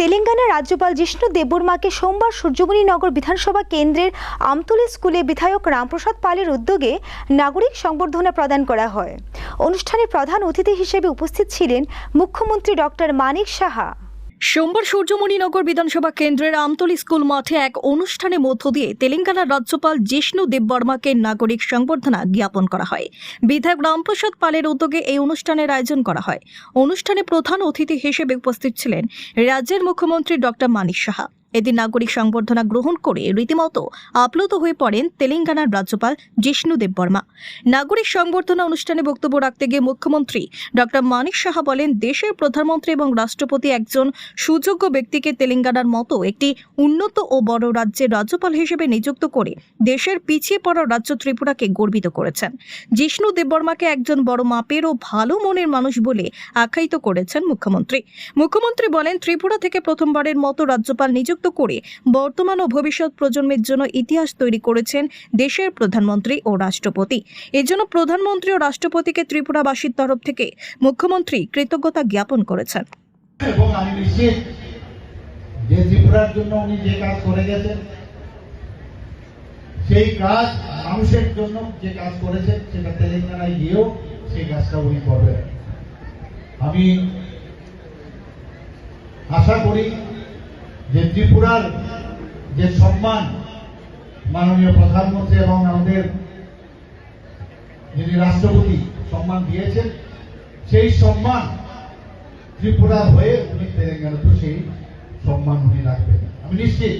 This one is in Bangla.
তেলেঙ্গানার রাজ্যপাল জিষ্ণু দেববর্মাকে সোমবার সূর্যমণি নগর বিধানসভা কেন্দ্রের আমতলি স্কুলে বিধায়ক রামপ্রসাদ পালের উদ্যোগে নাগরিক সংবর্ধনা প্রদান করা হয়। অনুষ্ঠানে প্রধান অতিথি হিসেবে উপস্থিত ছিলেন মুখ্যমন্ত্রী ডক্টর মানিক সাহা। সোমবার সূর্যমণিনগর বিধানসভা কেন্দ্রের আমতলি স্কুল মাঠে এক অনুষ্ঠানে মধ্য দিয়ে তেলেঙ্গানার রাজ্যপাল জিষ্ণু দেববর্মাকে নাগরিক সংবর্ধনা জ্ঞাপন করা হয়। বিধায়ক রামপ্রসাদ পালের উদ্যোগে এই অনুষ্ঠানের আয়োজন করা হয়। অনুষ্ঠানে প্রধান অতিথি হিসেবে উপস্থিত ছিলেন রাজ্যের মুখ্যমন্ত্রী ডক্টর মানিক সাহা। এদিন নাগরিক সংবর্ধনা গ্রহণ করে রীতিমতো আপ্লুত হয়ে পড়েন তেলেঙ্গানার রাজ্যপাল জিষ্ণু দেববর্মা নাগরিক সংবর্ধনা অনুষ্ঠানে বক্তব্য রাখতে গিয়ে মুখ্যমন্ত্রী ডক্টর মানিক সাহা বলেন, দেশের প্রধানমন্ত্রী এবং রাষ্ট্রপতি একজন সুযোগ্য ব্যক্তিকে তেলেঙ্গানার মতো একটি উন্নত ও বড় রাজ্যের রাজ্যপাল হিসেবে নিযুক্ত করে দেশের পিছিয়ে পড়া রাজ্য ত্রিপুরাকে গর্বিত করেছেন। জিষ্ণু দেববর্মাকে একজন বড় মাপের ও ভালো মনের মানুষ বলে আখ্যায়িত করেছেন মুখ্যমন্ত্রী। মুখ্যমন্ত্রী বলেন, ত্রিপুরা থেকে প্রথমবারের মতো রাজ্যপাল নিযুক্ত করে বর্তমান ও ভবিষ্যৎ প্রজন্মের জন্য ইতিহাস তৈরি করেছেন দেশের প্রধানমন্ত্রী ও রাষ্ট্রপতি। এজন্য প্রধানমন্ত্রী ও রাষ্ট্রপতিকে ত্রিপুরাবাসীর তরফ থেকে মুখ্যমন্ত্রী কৃতজ্ঞতা জ্ঞাপন করেছেন। সেই কাজ মানুষের জন্য যে কাজ করেছেন, সেটা তেলেঙ্গানায় গিয়েও সেই কাজটা উনি করবেন। আমি আশা করি যে ত্রিপুরার যে সম্মান মাননীয় প্রধানমন্ত্রী এবং আমাদের যিনি রাষ্ট্রপতি সম্মান দিয়েছেন, সেই সম্মান ত্রিপুরার হয়ে উনি তেলেঙ্গানাতেও সেই সম্মান উনি রাখবেন। আমি নিশ্চিত